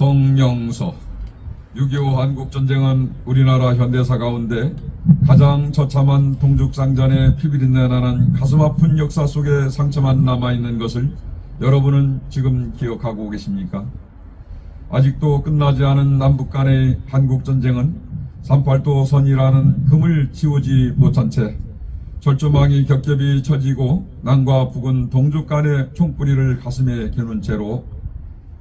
성명서 6.25 한국전쟁은 우리나라 현대사 가운데 가장 처참한 동죽상전의 피비린내 나는 가슴 아픈 역사 속에 상처만 남아있는 것을 여러분은 지금 기억하고 계십니까? 아직도 끝나지 않은 남북 간의 한국전쟁은 38도 선이라는 금을 지우지 못한 채 철조망이 겹겹이 쳐지고 남과 북은 동족 간의 총뿌리를 가슴에 겨눈 채로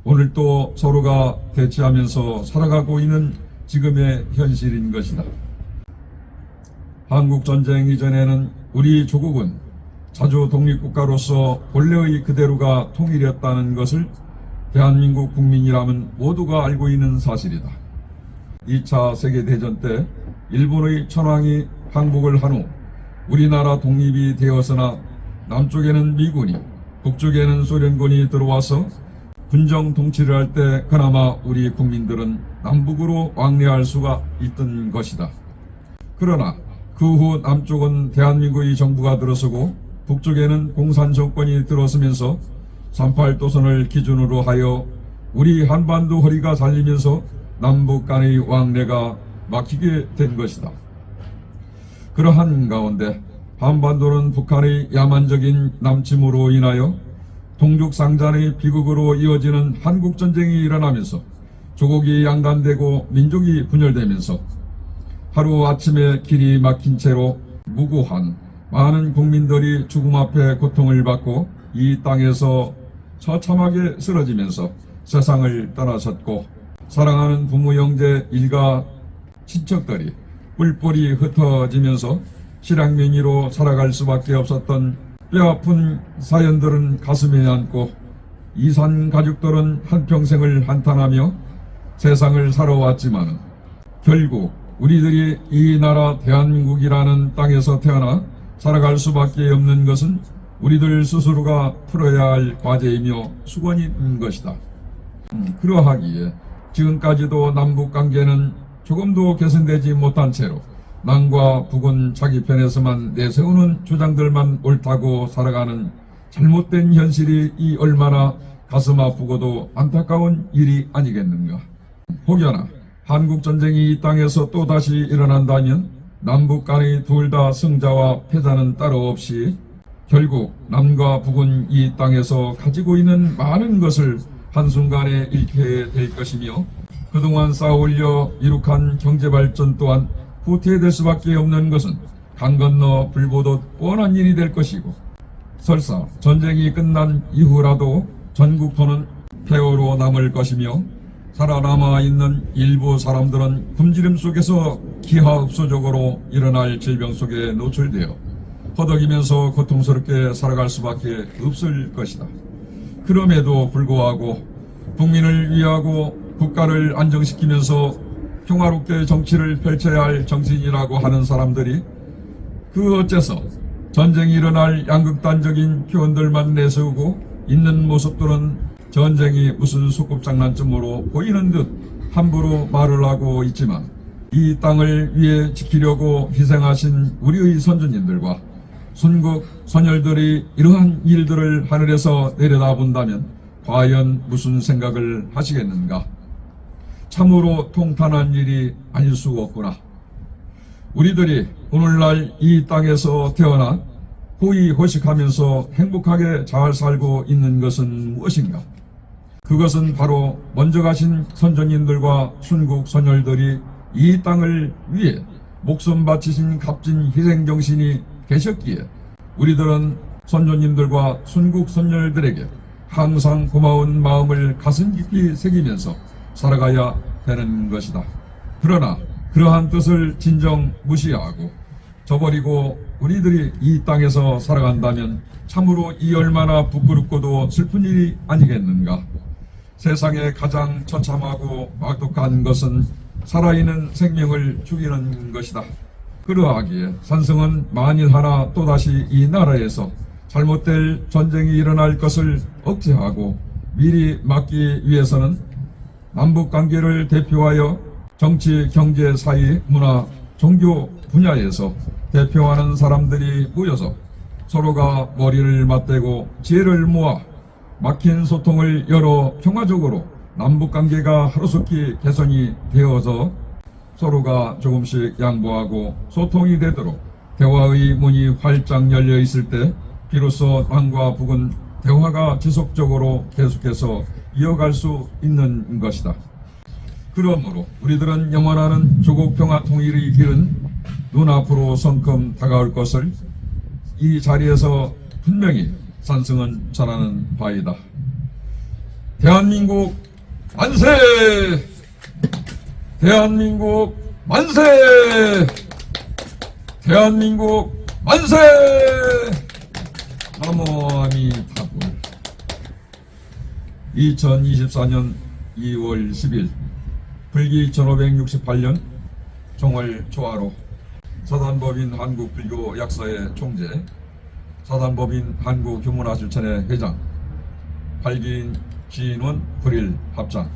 오늘 또 서로가 대치하면서 살아가고 있는 지금의 현실인 것이다. 한국 전쟁 이전에는 우리 조국은 자주 독립국가로서 본래의 그대로가 통일이었다는 것을 대한민국 국민이라면 모두가 알고 있는 사실이다. 2차 세계대전 때 일본의 천황이 항복을 한 후 우리나라 독립이 되었으나 남쪽에는 미군이 북쪽에는 소련군이 들어와서 군정 통치를 할 때 그나마 우리 국민들은 남북으로 왕래할 수가 있던 것이다. 그러나 그 후 남쪽은 대한민국의 정부가 들어서고 북쪽에는 공산 정권이 들어서면서 38도선을 기준으로 하여 우리 한반도 허리가 잘리면서 남북 간의 왕래가 막히게 된 것이다. 그러한 가운데 한반도는 북한의 야만적인 남침으로 인하여 동족상잔의 비극으로 이어지는 한국전쟁이 일어나면서 조국이 양단되고 민족이 분열되면서 하루 아침에 길이 막힌 채로 무고한 많은 국민들이 죽음 앞에 고통을 받고 이 땅에서 처참하게 쓰러지면서 세상을 떠나셨고 사랑하는 부모 형제 일가 친척들이 뿔뿔이 흩어지면서 실향민이로 살아갈 수밖에 없었던 뼈아픈 사연들은 가슴에 안고 이산 가족들은 한평생을 한탄하며 세상을 살아왔지만 결국 우리들이 이 나라 대한민국이라는 땅에서 태어나 살아갈 수밖에 없는 것은 우리들 스스로가 풀어야 할 과제이며 수건인 것이다. 음, 그러하기에 지금까지도 남북 관계는 조금도 개선되지 못한 채로 남과 북은 자기 편에서만 내세우는 주장들만 옳다고 살아가는 잘못된 현실이 이 얼마나 가슴 아프고도 안타까운 일이 아니겠는가. 혹여나 한국 전쟁이 이 땅에서 또다시 일어난다면 남북 간의 둘 다 승자와 패자는 따로 없이 결국 남과 북은 이 땅에서 가지고 있는 많은 것을 한순간에 잃게 될 것이며 그동안 쌓아올려 이룩한 경제발전 또한 후퇴될 수밖에 없는 것은 강 건너 불보듯 뻔한 일이 될 것이고 설사 전쟁이 끝난 이후라도 전국토는 폐허로 남을 것이며 살아남아 있는 일부 사람들은 굶주림 속에서 기하급수적으로 일어날 질병 속에 노출되어 허덕이면서 고통스럽게 살아갈 수밖에 없을 것이다. 그럼에도 불구하고 국민을 위하고 국가를 안정시키면서 평화롭게 정치를 펼쳐야 할 정치인이라고 하는 사람들이 그 어째서 전쟁이 일어날 양극단적인 표현들만 내세우고 있는 모습들은 전쟁이 무슨 소꿉장난쯤으로 보이는 듯 함부로 말을 하고 있지만 이 땅을 위해 지키려고 희생하신 우리의 선주님들과 순국 선열들이 이러한 일들을 하늘에서 내려다본다면 과연 무슨 생각을 하시겠는가? 참으로 통탄한 일이 아닐 수 없구나. 우리들이 오늘날 이 땅에서 태어나 호의 호식하면서 행복하게 잘 살고 있는 것은 무엇인가? 그것은 바로 먼저 가신 선조님들과 순국 선열들이 이 땅을 위해 목숨 바치신 값진 희생정신이 계셨기에 우리들은 선조님들과 순국 선열들에게 항상 고마운 마음을 가슴 깊이 새기면서 살아가야 되는 것이다. 그러나 그러한 뜻을 진정 무시하고 저버리고 우리들이 이 땅에서 살아간다면 참으로 이 얼마나 부끄럽고도 슬픈 일이 아니겠는가. 세상에 가장 처참하고 악독한 것은 살아있는 생명을 죽이는 것이다. 그러하기에 산성은 만일 하나 또다시 이 나라에서 잘못될 전쟁이 일어날 것을 억제하고 미리 막기 위해서는 남북 관계를 대표하여 정치, 경제, 사회, 문화, 종교 분야에서 대표하는 사람들이 모여서 서로가 머리를 맞대고 지혜를 모아 막힌 소통을 열어 평화적으로 남북 관계가 하루속히 개선이 되어서 서로가 조금씩 양보하고 소통이 되도록 대화의 문이 활짝 열려 있을 때 비로소 남과 북은 대화가 지속적으로 계속해서 이어갈 수 있는 것이다. 그러므로 우리들은 영원하는 조국 평화 통일의 길은 눈앞으로 성큼 다가올 것을 이 자리에서 분명히 산승은 전하는 바이다. 대한민국 만세! 대한민국 만세! 대한민국 만세! 나무 아미타불 2024년 2월 10일 불기 1568년 정월 초하로 사단법인 한국불교 약사의 총재 사단법인 한국휴문화실천의 회장 발기인 시인원 불일 합장